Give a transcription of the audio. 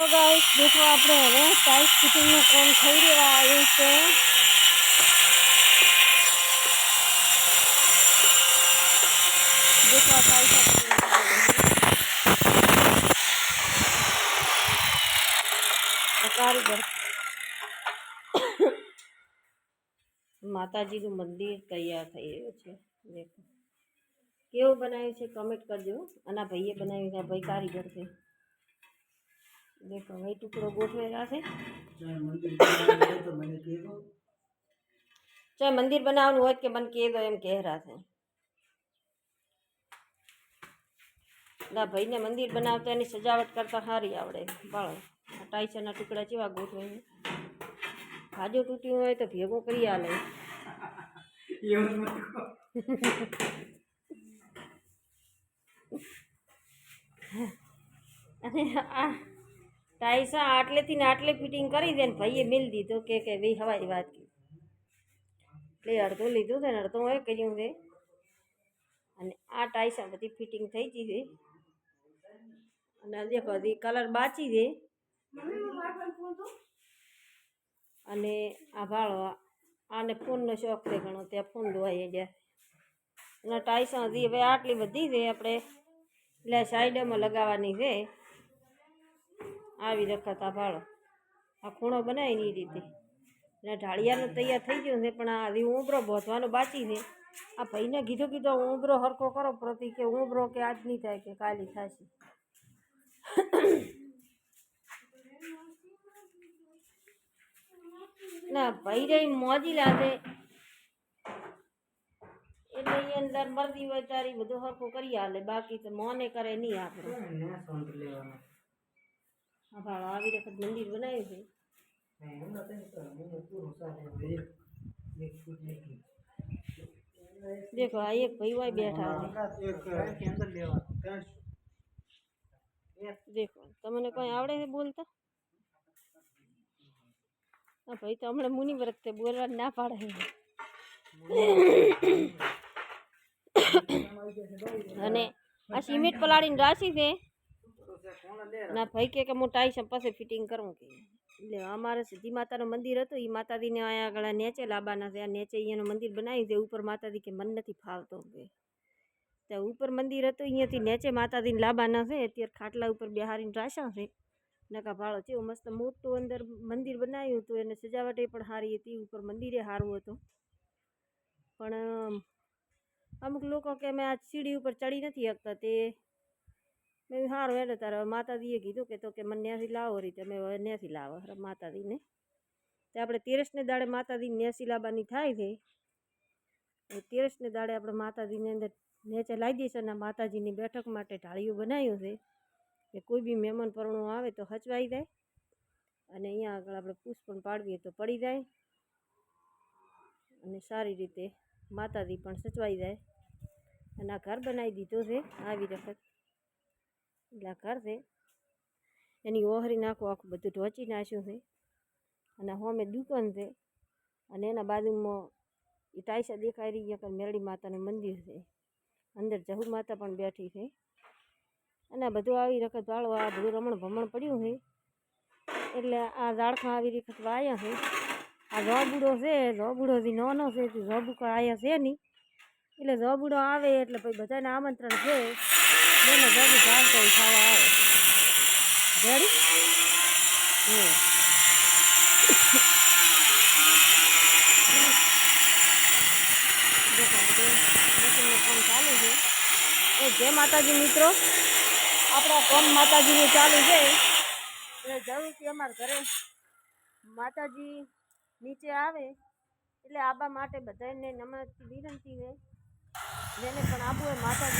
તો ગાઈસ દેખો આપણે હવે ટાઈટ ફિટિંગનું કામ થઈ રહ્યું આવ્યું છે દેખો આ ટાઈટ ફિટિંગ થઈ રહ્યું છે. આ કારીગર માતાજીનું મંદિર તૈયાર થઈ રહ્યું છે દેખો કેવું બનાવ્યું છે કમેન્ટ કરજો અને આ ભાઈએ બનાવ્યું છે આ ભાઈ કારીગર છે। દેખો હવે ટુકડો ગોઠવેલા છે ચાહે મંદિર બનાવવાનું હોય કે મને કહે દો એમ કહેરા છે ના ભાઈને મંદિર બનાવતા એની સજાવટ કરતા સારી આવડે. બાળો ટાઈસરના ટુકડા જેવા ગોઠવે ભાજો તૂટ્યું હોય તો ભેગો કરી આલે. અને આ ટાઈસા આટલેથી ને આટલે ફિટિંગ કરી દે ને ભાઈએ મિલ દીધો કે કે ભાઈ હવાઈ વાત એટલે અડધો લીધું છે ને અડધો હોય કર્યું છે. અને આ ટાઈસા બધી ફિટિંગ થઈ ગઈ છે. અને દેખો, હજી કલર બાચી છે. અને આ ભાળો, આને ફોનનો શોખ છે ઘણો, ત્યાં ફોન ધોવાઈ ગયા. અને ટાઈસા હજી હવે આટલી બધી છે, આપણે એટલે સાઈડમાં લગાવવાની છે. આવી રખાતા ભાળો. આ ખૂણો બનાવીને એ રીતે. અને ઢાળિયાનું તૈયાર થઈ ગયું છે, પણ આ હજી ઉંબરો બોધવાનો બાકી છે. આ ભાઈને કીધું કીધું ઉંબરો હરખો કરો પ્રતિ કે ઉંબરો કે આજ નહીં થાય કે કાલી થશે. ના ભાઈ રહી મોજી લાગે. એટલે એ અંદર મરદી હોય તારી બધું હરખું કરી આલે બાકી તો મોને કરે નહીં આપણે. હા ભાડો આવી વખત મંદિર બનાવ્યું છે દેખો આ એક ભાઈ હોય બેઠા છે દેખો તમને કોઈ આવડે છે બોલતા હા ભાઈ તો હમણાં મુનિ વ્રત તે બોલવા ના પાડે છે અને આ સિમેન્ટ પલાળીને રાશી છે ના, ભાઈ કે કે હું ટાઈશ પાસે ફિટિંગ કરું કે. એટલે અમારે સિદ્ધિ માતાનું મંદિર હતું એ માતાજીને અહીંયા આગળ નેચે, લાંબાના છે, આ નેચે અહીંયાનું મંદિર બનાવ્યું છે, ઉપર માતાજી કે મન નથી ફાવતો કે. ત્યાં ઉપર મંદિર હતું, અહીંયાથી નેચે માતાજીને લાંબાના છે, અત્યારે ખાટલા ઉપર બિહારીને રાશા છે. નકા ભાળો છે મસ્ત મોટું અંદર મંદિર બનાવ્યું હતું, એને સજાવટ પણ સારી હતી, ઉપર મંદિરે સારું હતું. પણ, અમુક લોકો કે અમે આ સીડી ઉપર ચડી નથી શકતા તે મેં સારું એટલે તારે માતાજીએ કીધું કે તો કે મને ન્યાસી લાવો રીતે મેં હવે ન્યાસી લાવો માતાજીને. તો આપણે તેરસને દાડે માતાજી ન્યાસી લાવવાની થાય છે. તેરસને દાડે આપણે માતાજીની અંદર નેચે લાવી દઈશું અને માતાજીની બેઠક માટે ઢાળિયું બનાવ્યું છે કે કોઈ બી મહેમાન પરણું આવે તો હચવાઈ જાય અને અહીંયા આગળ આપણે પુષ્પ પણ પાડવીએ તો પડી જાય અને સારી રીતે માતાજી પણ સચવાઈ જાય અને આ ઘર બનાવી દીધો છે આવી વખત. એટલે કરશે એની ઓહરી નાખું, આખું બધું ઢોચી નાખ્યું છે. અને હોમે દુકાન છે. અને એના બાજુમાં એ ટાઈસા દેખાઈ રહી છે મેરડી માતાનું મંદિર છે. અંદર જહુ માતા પણ બેઠી છે. અને બધું આવી વખત વાળો આ બધું રમણ ભમણ પડ્યું છે. એટલે આ ઝાડખા આવી વખત વાયા છે. આ ઝોબુડો છે, ઝોબુડો જે નાનો છે તે જોબુકો આવ્યા છે નહીં એટલે ઝોબુડો આવે એટલે પછી બધાને આમંત્રણ છે. બેને જોબુ ઝાડતો ખાવા આવે. રેડી હમ. કામ ચાલુ છે એ જય માતાજી મિત્રો, આપણા કોમ માતાજીનું ચાલુ છે. એટલે જરૂરથી અમારા ઘરે માતાજી નીચે આવે, એટલે આબા માટે બધાને નમ્રથી વિનંતી છે. જેને પણ આવવું એ માતા